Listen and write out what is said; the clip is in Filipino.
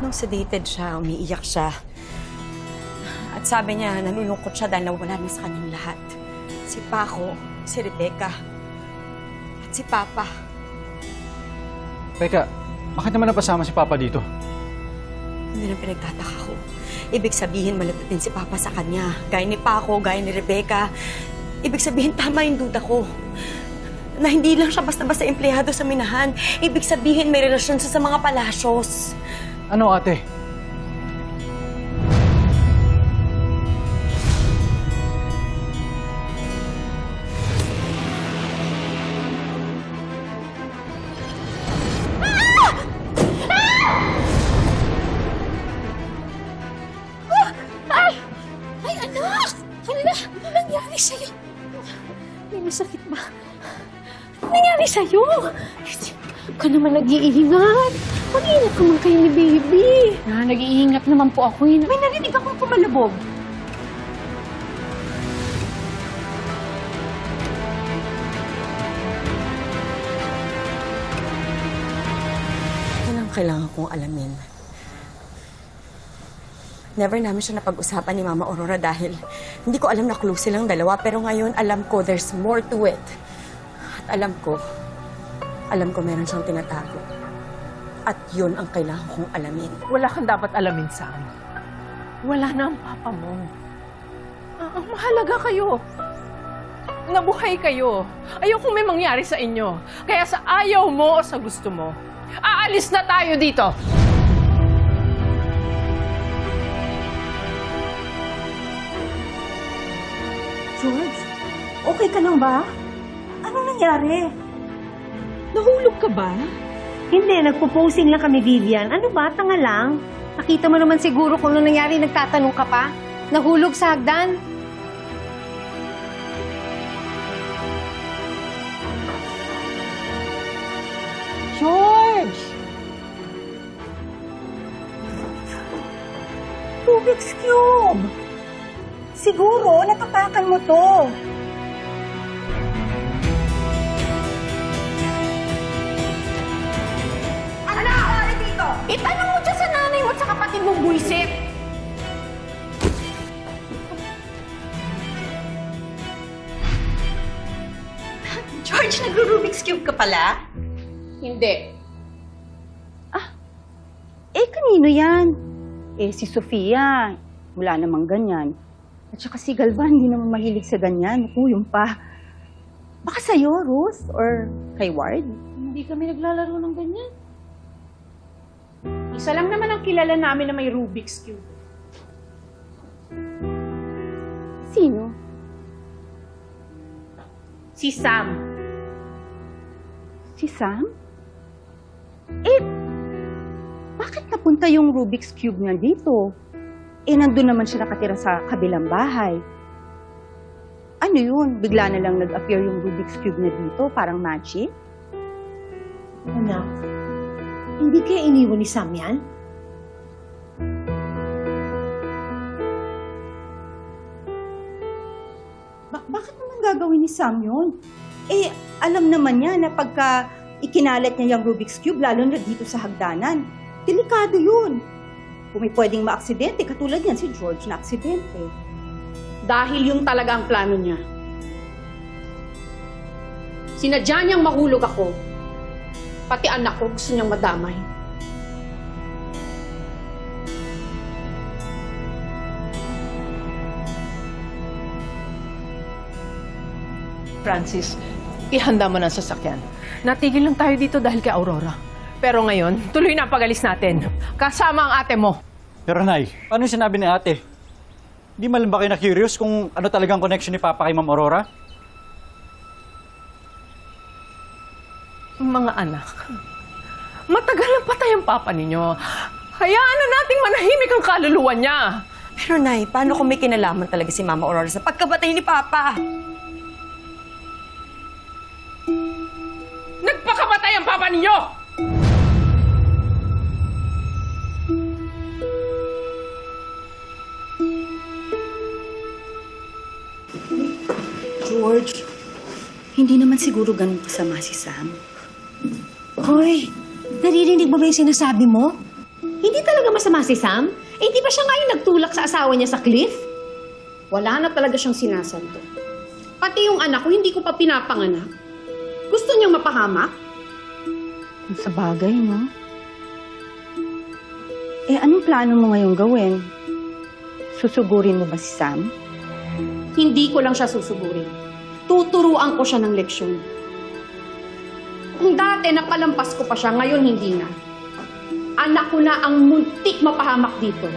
Nung sedated siya, umiiyak siya. At sabi niya, nalulungkot siya dahil nawala na sa kanyang lahat. Si Paco, si Rebecca, at si Papa. Teka, bakit naman napasama si Papa dito? Hindi na pinagtataka ko. Ibig sabihin, malapit din si Papa sa kanya. Gaya ni Paco, gaya ni Rebecca. Ibig sabihin, tama yung duda ko. Na hindi lang siya basta-basta empleyado sa minahan. Ibig sabihin, may relasyon siya sa mga palasyos. Ano ate? Ano sa'yo? May masakit ba? Ano nangyari sa'yo? Huwag ka naman nag-iingat. Mag-iingat ka man kayo ni baby. Ah, nag-iingat naman po ako eh. May narinig akong pumalabog. Yan ang kailangan kong alamin. Never namin siya napag-usapan ni Mama Aurora dahil hindi ko alam na close silang dalawa pero ngayon alam ko there's more to it. At alam ko, alam ko meron siyang tinatago. At yun ang kailangan kong alamin. Wala kang dapat alamin, Sam. Wala na ang papa mo. Ah, ang mahalaga kayo. Nabuhay kayo. Ayokong may mangyari sa inyo. Kaya sa ayaw mo o sa gusto mo, aalis na tayo dito. George, okay ka lang ba? Anong nangyari? Nahulog ka ba? Hindi, nagpo-posing lang kami, Vivian. Ano ba? Tanga lang. Nakita mo naman siguro kung ano nangyari, nagtatanong ka pa. Nahulog sa hagdan. George! Rubik's Cube! Siguro, natapakan mo to. Itanong mo dyan sa nanay mo at sa kapatid mong buisit. George, nagro-Rubik's Cube ka pala? Hindi. Eh, kanino yan? Eh, si Sofia. Wala namang ganyan. At saka si Galvan, hindi naman mahilig sa ganyan. Naku, yung pa. Baka sa'yo, Ruth? Or kay Ward? Hindi kami naglalaro ng ganyan. Isa lang naman ang kilala namin na may Rubik's Cube. Sino? Si Sam. Si Sam? Eh, bakit napunta yung Rubik's Cube niya dito? Eh, nandun naman siya nakatira sa kabilang bahay. Ano yun? Bigla na lang nag-appear yung Rubik's Cube na dito, parang magic? Anak, hindi kaya iniwan ni Sam yan? Ba- bakit naman gagawin ni Sam yun? Eh, alam naman niya na pagka ikinalat niya yung Rubik's Cube, lalo na dito sa hagdanan, delikado yun. Kung may pwedeng maaksidente, katulad yan si George na aksidente. Dahil yung talaga ang plano niya. Sinadya niyang mahulog ako. Pati anak ko gusto niyang madamay. Francis, ihanda mo ng sasakyan. Natigil lang tayo dito dahil kay Aurora. Pero ngayon, tuloy na ang pag-alis natin. Kasama ang ate mo. Pero Nay, paano yung sinabi ni ate? Hindi man lang ba kayo na-curious kung ano talagang connection ni Papa kay Ma'am Aurora? Mga anak, matagal ang patay ang papa ninyo. Hayaan na nating manahimik ang kaluluwa niya. Pero Nay, paano kung may kinalaman talaga si Mama Aurora sa pagkabatay ni Papa? Nagpakamatay ang papa ninyo! George, hindi naman siguro ganun kasama si Sam. Hoy, naririnig mo ba yung sinasabi mo? Hindi talaga masama si Sam? Eh, di ba siya nga yung nagtulak sa asawa niya sa cliff? Wala na talaga siyang sinasanto. Pati yung anak ko, hindi ko pa pinapanganak. Gusto niyang mapahamak? Sa bagay, no? Eh, anong plano mo ngayong gawin? Susugurin mo ba si Sam? Hindi ko lang siya susugurin. Tuturuan ko siya ng leksyon. Dati napalampas ko pa siya, ngayon hindi na. Anak ko na ang muntik mapahamak dito.